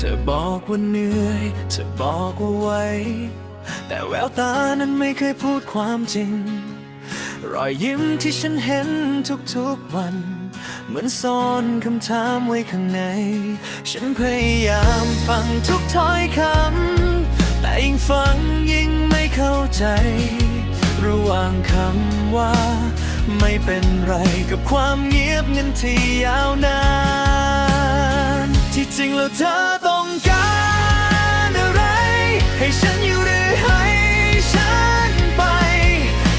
ธอบอกว่าเหนื่อย เธอบอกว่าไวแต่แววตานั้นไม่เคยพูดความจริง รอยยิ้มที่ฉันเห็นทุกๆวัน เหมือนซ่อนคำถามไว้ข้างใน ฉันพยายามฟังทุกถ้อยคำ แต่ยิ่งฟังยิ่งไม่เข้าใจ ระหว่างคำว่า ไม่เป็นไรกับความเงียบเงันที่ยาวนาน ที่จริงแล้วเธอต้องการอะไร ให้ฉันอยู่หรือให้ฉันไป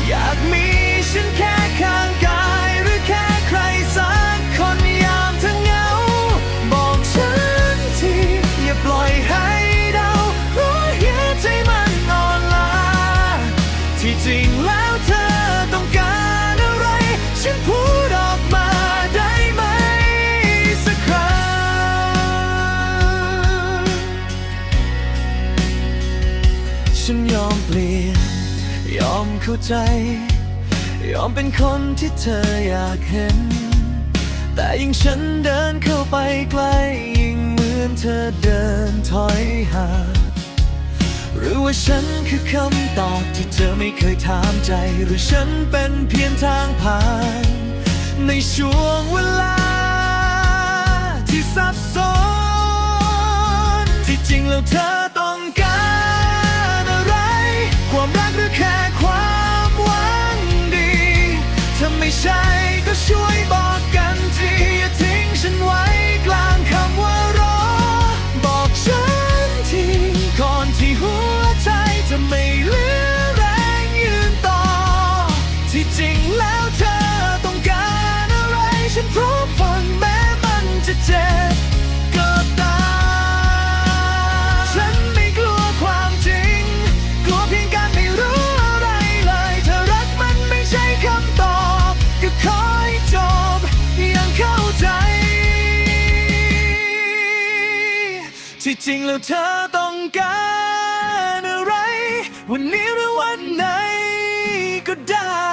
อยากมีฉันแค่ข้างกายหรือแค่ใครสักคนยามเธอเหงา บอกฉันทีอย่าปล่อยให้เดาเพราะหัวใจมันอ่อนล้าที่จริงแล้วเธอ ฉันยอมเปลี่ยน ยอมเข้าใจ ยอมเป็นคนที่เธออยากเห็น แต่ยิ่งฉันเดินเข้าไปใกล้ยิ่งเหมือนเธอเดินถอยห่างหรือว่าฉันคือคำตอบที่เธอไม่เคยถามใจ หรือฉันเป็นเพียงทางผ่าน ในช่วงเวลา ที่ซับซ้อนที่จริงแล้วเธอ รั ที่จริงแล้วเธอต้องการอะไร วันนี้หรือวันไหนก็ได้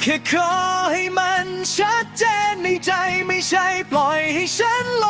แค่ขอให้มันชัดเจนในใจไม่ใช่ปล่อยให้ฉันล